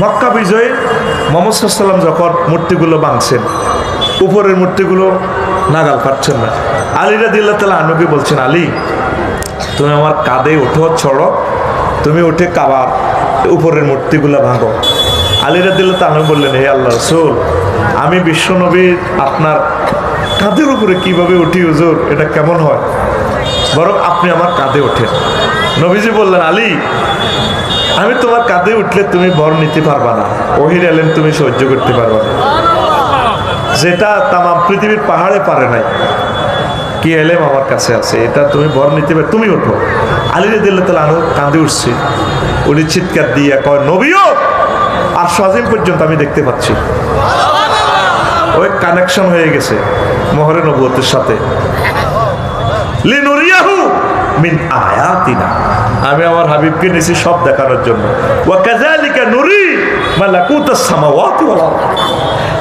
মক্কা বিজয়ে মোহাম্মদ সাল্লাম যখন মূর্তিগুলো ভাঙছেন, উপরের মূর্তিগুলো নাগাল পাচ্ছেন না। আলীরা দিল্লা তালা আনুকে বলছেন, আলী, তুমি আমার কাঁধে উঠো ছড়ো তুমি উঠে কাবার উপরের মূর্তিগুলো ভাঙো। আলীরা দিল্লা তানু বললেন, হে আল্লাহ রসুল, আমি বিশ্বনবীর আপনার কাঁধের উপরে কীভাবে উঠি, হুজুর? এটা কেমন হয়? বরং আপনি আমার কাঁধে ওঠেন। নবীজি বললেন, আলী আমি তোমার কাঁধে উঠলে তুমি বর নিতে পারবা না। ওহির এলেন, তুমি সহ্য করতে পারবা না। যেটা তামাম পৃথিবীর পাহাড়ে পারে নাই। কি এলেম আমার কাছে আছে? এটা তুমি বর নিতে পার তুমি ওঠো। আলিরে দিল্লা তাহলে আরও কাঁদে উঠছি। উনি চিৎকার দিয়ে কয়, নবীও! আর স্বাধীন পর্যন্ত আমি দেখতে পাচ্ছি। ওই কানেকশন হয়ে গেছে মোহরে নবুয়তের সাথে। লিনুরিয়াহু মিন আয়াতিনা। আমি আমার হাবিবকে নিছি সব দেখানোর জন্য। নুরি ওয়াল আরদ।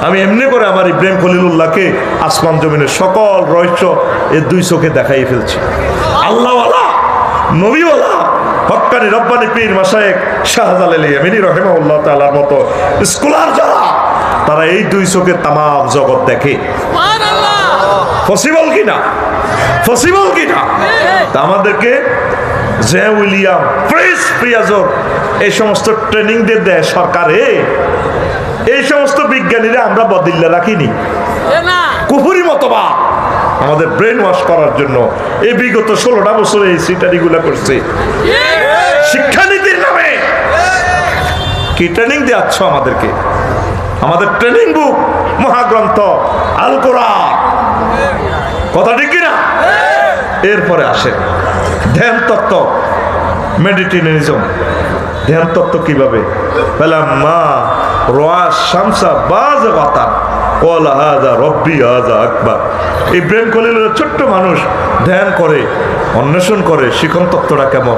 আমি এমনি করে আমার ইব্রাহিম খলিলুল্লাহকে আসমান জমিনের সকল রহস্য এর দুই চোখে দেখাই ফেলছি। আল্লাহওয়ালা নবীওয়ালা হক্কানি রব্বানি পীর মাসায়েক মতো স্কলার যারা তারা এই দুই চোখে তামাম জগৎ দেখে। পসিবল কিনা? পসিবল কিনা? তা আমাদেরকে জে উইলিয়াম প্রিস প্রিয়াজর এই সমস্ত ট্রেনিং দিয়ে দেয় সরকারে। এই সমস্ত বিজ্ঞানীরা আমরা বদিল্লা রাখিনি। কুহুরি মতবা আমাদের ব্রেন ওয়াশ করার জন্য। এই বিগত ষোলোটা বছরে এই সিটারিগুলা করছে। শিক্ষানীতির নামে। কি ট্রেনিং দেওয়াচ্ছ আমাদেরকে? আমাদের ট্রেনিং বুক মহাগ্রন্থ আল কোরআন। কথা ঠিক কিনা? এরপরে আসে। ধ্যান তত্ত্ব মেডিটেশনিজম ধ্যান তত্ত্ব কীভাবে? বললাম মা রোয়া শামসা বাজ বাতান কল হাজা রব্বি হাজা আকবার। ইব্রাহিম খলিলের ছোট্ট মানুষ ধ্যান করে, অন্বেষণ করে, শিখন তত্ত্বটা কেমন?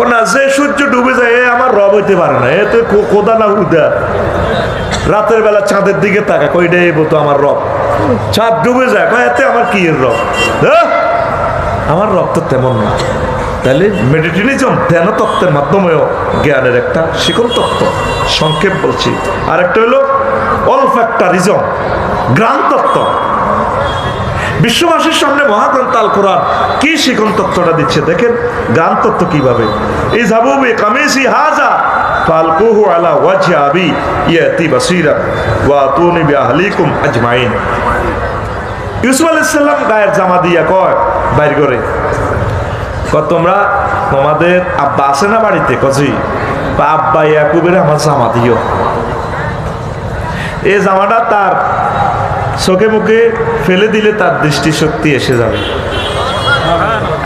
ও না, যে সূর্য ডুবে যায়, এ আমার রব হইতে পারে না এ তো কোদা না হুদা রাতের বেলা চাঁদের দিকে তাকা কইটা এই তো আমার রব। চাঁদ ডুবে যায় এতে আমার কি এর রব? হ্যাঁ? আমার রক্ত তেমন না। তাহলে মেডিটেশনিজম ধ্যান তত্ত্বের মাধ্যমেও জ্ঞানের একটা শিকল তত্ত্ব, সংক্ষেপ বলছি। আর একটা হলো অলফ্যাক্টারিজম, গ্রাম তত্ত্ব। বিশ্ববাসীর সামনে মহাগ্রন্থ আল কোরআন কি শিখন তত্ত্বটা দিচ্ছে দেখেন গান তত্ত্ব কীভাবে? এই যাবুবি কামিসি হাজা ফালকুহু আলা ওয়াজহি আবি ইয়াতি বাসীরা ওয়া আতুনি বিআহলিকুম আজমাইন। ইউসুফ আলাইহিস সালাম গায়ের জামা দিয়া কয়, বাইর করে। তোমরা তোমাদের আব্বা আছে না বাড়িতে? বা আব্বা ইয়াকুবের আমার জামা দিও। এই জামাটা তার চোখে মুখে ফেলে দিলে তার দৃষ্টিশক্তি এসে যাবে।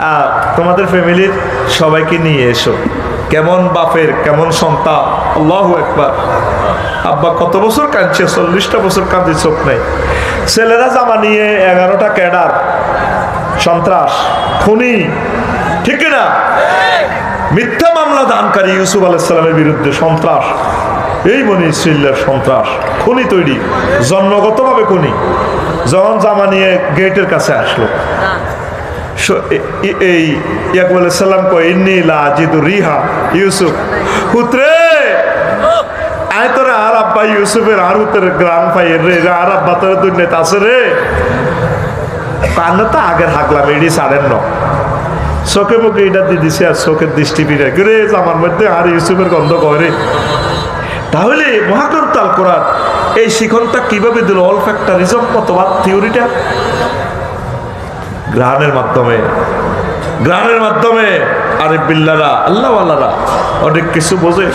আর তোমাদের ফ্যামিলির সবাইকে নিয়ে এসো। কেমন বাপের, কেমন সন্তান। আল্লাহ একবার আব্বা কত বছর কাঁদছে? চল্লিশটা বছর কাঁদে চোখ নেই। ছেলেরা জামা নিয়ে এগারোটা ক্যাডার, সন্ত্রাস, খুনি, ঠিক না মিথ্যা মামলা দানকারী ইউসুফ আলাইসালামের বিরুদ্ধে সন্ত্রাস। এই বনি ইসরাইলের সন্ত্রাস, খুনি তৈরি, জন্মগতভাবে খুনি। যখন জামা নিয়ে গেটের কাছে আসলো। এই ইয়াকুব আলাইসাল্লাম কয়, ইন্নি লা জিদু রিহা, ইউসুফ। পুত্রে আর আব্বা ইউসুফের আর গ্রাম রে আর আব্বা রে। তো আগের এডি সাড়েন ন। চোখে মুখে এটা আর চোখের দৃষ্টি ফিরে। আমার মধ্যে আর ইউসুফের গন্ধ করে তাহলে মহাগ্রন্থ আল এই শিখনটা কীভাবে দিল? অল ফ্যাক্টরিজম মতবাদ থিওরিটা গ্রহণের মাধ্যমে। গ্রহণের মাধ্যমে। আরে বিল্লারা আল্লাহ আল্লাহরা অনেক কিছু বোঝে।